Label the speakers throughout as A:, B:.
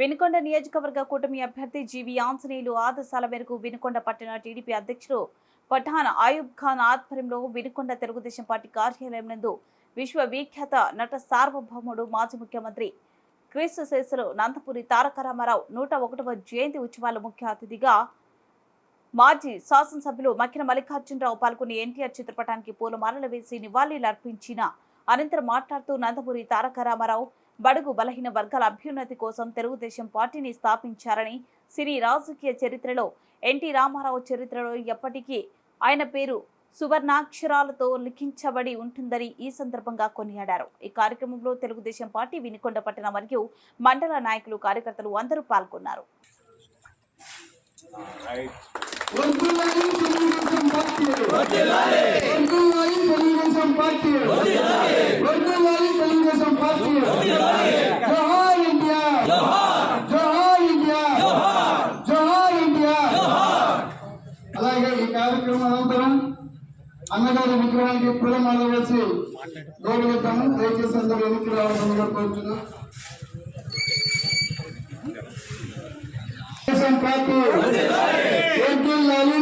A: వినుకొండ నియోజకవర్గ కూటమి అభ్యర్థి జీవి ఆంజనేయులు ఆదేశాల మేరకు వినుకొండ పట్టణ టీడీపీ అధ్యక్షుడు పఠాన్ ఆయుబ్ ఖాన్ ఆధ్వర్యంలో వినుకొండ తెలుగుదేశం పార్టీ కార్యాలయం నందు విశ్వవిఖ్యాత నట సార్వభౌముడు మాజీ ముఖ్యమంత్రి క్రీస్తు శేషులు నందపురి తారక రామారావు నూట ఒకటవ జయంతి ఉత్సవాల ముఖ్య అతిథిగా మాజీ శాసనసభ్యులు మక్కిన మల్లికార్జునరావు పాల్గొని ఎన్టీఆర్ చిత్రపటానికి పూలమాలలు వేసి నివాళులర్పించిన అనంతరం మాట్లాడుతూ నందమూరి తారక రామారావు బడుగు బలహీన వర్గాల అభ్యున్నతి కోసం తెలుగుదేశం పార్టీని స్థాపించారని సిరి రాజకీయ చరిత్రలో ఎన్టీ రామారావు చరిత్రలో ఎప్పటికీ ఆయన పేరు సువర్ణాక్షరాలతో లిఖించబడి ఉంటుందని ఈ సందర్భంగా కొనియాడారు. ఈ కార్యక్రమంలో తెలుగుదేశం పార్టీ వినికొండ పట్టణ మరియు మండల నాయకులు కార్యకర్తలు అందరూ పాల్గొన్నారు
B: వర్ధిల్లాలి తెలుగుదేశం పార్టీ వర్ధిల్లాలి తెలుగుదేశం పార్టీ వర్ధిల్లాలి తెలుగుదేశం పార్టీ జోహార్ ఇండియా జోహార్ ఇండియా జోహార్ ఇండియా అలాగే ఈ కార్యక్రమం అనంతరం అన్నగారి విగ్రహానికి పూలమాల వేసి గౌరవిద్దాము. దయచేసి అందరూ వెనక్కి రావాలని కోరుతున్నాం పార్టీ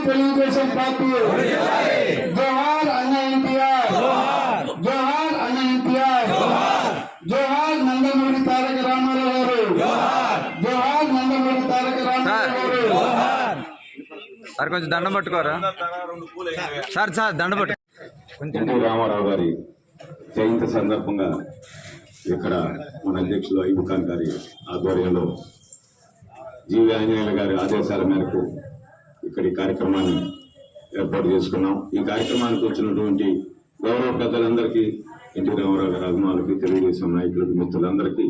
B: తెలుగుదేశం పార్టీ. జోహార్ అన్న ఎన్టీఆర్. జోహార్ అన్న ఎన్టీఆర్. జోహార్ నందమూరి తారక రామారావు గారు. జోహార్ నందమూరి తారక రామారావు గారు.
C: సార్ కొంచెం దండం పట్టుకోరా? సార్ సార్ దండం పట్టు. కొంచెం
D: ఎన్టీ రామారావు గారి జయంతి సందర్భంగా ఇక్కడ మన అధ్యక్షులు అయ్యూబ్ ఖాన్ గారి ఆధ్వర్యంలో జీవి ఆంజనేయుల గారి ఆదేశాల మేరకు ఇక్కడ ఈ కార్యక్రమాన్ని ఏర్పాటు చేసుకున్నాం. ఈ కార్యక్రమానికి వచ్చినటువంటి గౌరవ పెద్దలందరికీ ఎన్టీ రామారావు గారి అభిమానులకి తెలుగుదేశం నాయకులకి మిత్రులందరికీ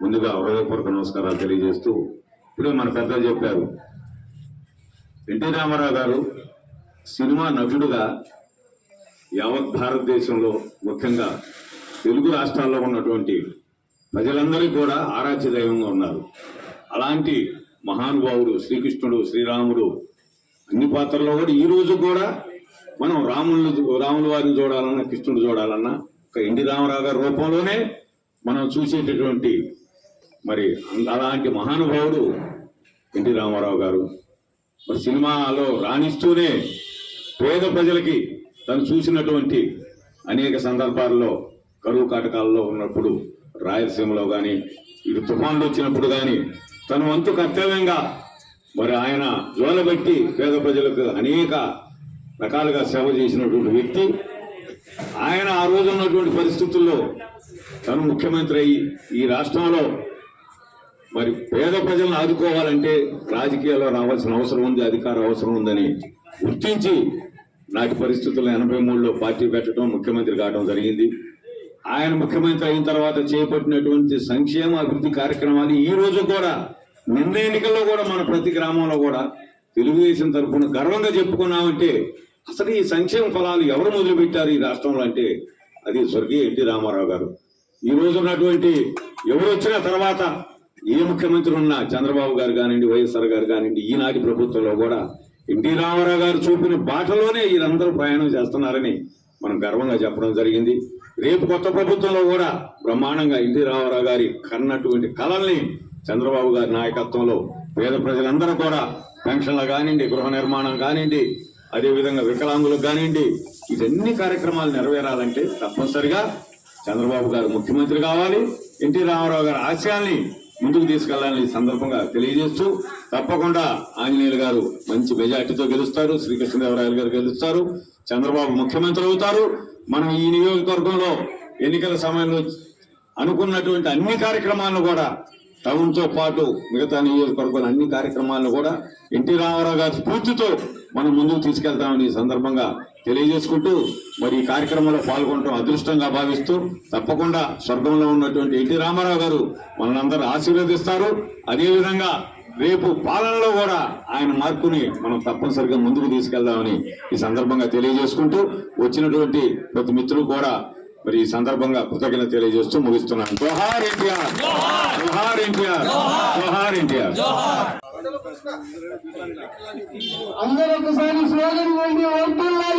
D: ముందుగా హృదయపూర్వక నమస్కారాలు తెలియజేస్తూ ఇప్పుడే మన పెద్దలు చెప్పారు. ఎన్టీ రామారావు గారు సినిమా నటుడుగా యావత్ భారతదేశంలో ముఖ్యంగా తెలుగు రాష్ట్రాల్లో ఉన్నటువంటి ప్రజలందరికీ కూడా ఆరాధ్య దైవంగా ఉన్నారు. అలాంటి మహానుభావుడు శ్రీకృష్ణుడు శ్రీరాముడు అన్ని పాత్రల్లో కూడా ఈ రోజు కూడా మనం రాముని రాముల వారిని చూడాలన్నా కృష్ణుడు చూడాలన్నా ఒక ఎన్టీ రామారావు గారి రూపంలోనే మనం చూసేటటువంటి మరి అలాంటి మహానుభావుడు ఎన్టీ రామారావు గారు. మరి సినిమాలో రాణిస్తూనే పేద ప్రజలకి తను చూసినటువంటి అనేక సందర్భాల్లో కరువు కాటకాలలో ఉన్నప్పుడు రాయలసీమలో కానీ ఇటు తుఫాన్లు వచ్చినప్పుడు కానీ తన వంతు కర్తవ్యంగా మరి ఆయన జోలబెట్టి పేద ప్రజలకు అనేక రకాలుగా సేవ చేసినటువంటి వ్యక్తి. ఆయన ఆ రోజు ఉన్నటువంటి పరిస్థితుల్లో తను ముఖ్యమంత్రి అయ్యి ఈ రాష్ట్రంలో మరి పేద ప్రజలను ఆదుకోవాలంటే రాజకీయాల్లో రావాల్సిన అవసరం ఉంది అధికార అవసరం ఉందని గుర్తించి నాటి పరిస్థితుల్లో ఎనభై మూడులో పార్టీ పెట్టడం ముఖ్యమంత్రి కావడం జరిగింది. ఆయన ముఖ్యమంత్రి అయిన తర్వాత చేపట్టినటువంటి సంక్షేమ అభివృద్ధి కార్యక్రమాలు ఈ రోజు కూడా నిన్న ఎన్నికల్లో కూడా మన ప్రతి గ్రామంలో కూడా తెలుగుదేశం తరఫున గర్వంగా చెప్పుకున్నామంటే అసలు ఈ సంక్షేమ ఫలాలు ఎవరు మొదలుపెట్టారు ఈ రాష్ట్రంలో అంటే అది స్వర్గీయ ఎన్టీ రామారావు గారు. ఈ రోజు ఉన్నటువంటి ఎవరు వచ్చిన తర్వాత ఏ ముఖ్యమంత్రి ఉన్నా చంద్రబాబు గారు కానివ్వండి వైఎస్ఆర్ గారు కానివ్వండి ఈనాటి ప్రభుత్వంలో కూడా ఎన్టీ రామారావు గారు చూపిన బాటలోనే వీరందరూ ప్రయాణం చేస్తున్నారని మనం గర్వంగా చెప్పడం జరిగింది. రేపు కొత్త ప్రభుత్వంలో కూడా బ్రహ్మాండంగా ఎన్టీ రామారావు గారి కన్నటువంటి కళల్ని చంద్రబాబు గారి నాయకత్వంలో పేద ప్రజలందరూ కూడా పెన్షన్లు కానివ్వండి గృహ నిర్మాణం కానివ్వండి అదేవిధంగా వికలాంగులకు కానివ్వండి ఇవన్నీ కార్యక్రమాలు నెరవేరాలంటే తప్పనిసరిగా చంద్రబాబు గారు ముఖ్యమంత్రి కావాలి. ఎన్టీ రామారావు గారి ఆశయాల్ని ముందుకు తీసుకెళ్ళాలని ఈ సందర్భంగా తెలియజేస్తూ తప్పకుండా ఆంజనేయులు గారు మంచి మెజార్టీతో గెలుస్తారు శ్రీకృష్ణదేవరాయలు గారు గెలుస్తారు చంద్రబాబు ముఖ్యమంత్రి అవుతారు. మనం ఈ నియోజకవర్గంలో ఎన్నికల సమయంలో అనుకున్నటువంటి అన్ని కార్యక్రమాలను కూడా టౌన్తో పాటు మిగతా నియోజకవర్గాల అన్ని కార్యక్రమాలను కూడా ఎన్టీ రామారావు గారి స్ఫూర్తితో మనం ముందుకు తీసుకెళ్తామని ఈ సందర్భంగా తెలియజేసుకుంటూ మరి ఈ కార్యక్రమంలో పాల్గొనడం అదృష్టంగా భావిస్తూ తప్పకుండా స్వర్గంలో ఉన్నటువంటి ఎన్టీ రామారావు గారు మనందరూ ఆశీర్వదిస్తారు. అదేవిధంగా రేపు పాలనలో కూడా ఆయన మార్పుని మనం తప్పనిసరిగా ముందుకు తీసుకెళ్దామని ఈ సందర్భంగా తెలియజేసుకుంటూ వచ్చినటువంటి ప్రతి మిత్రులు కూడా మరి ఈ సందర్భంగా కృతజ్ఞత తెలియజేస్తూ ముగిస్తున్నాను. జోహార్ ఎన్టీఆర్! జోహార్ ఎన్టీఆర్! జోహార్ ఎన్టీఆర్!
B: అందరూ ఒకసారి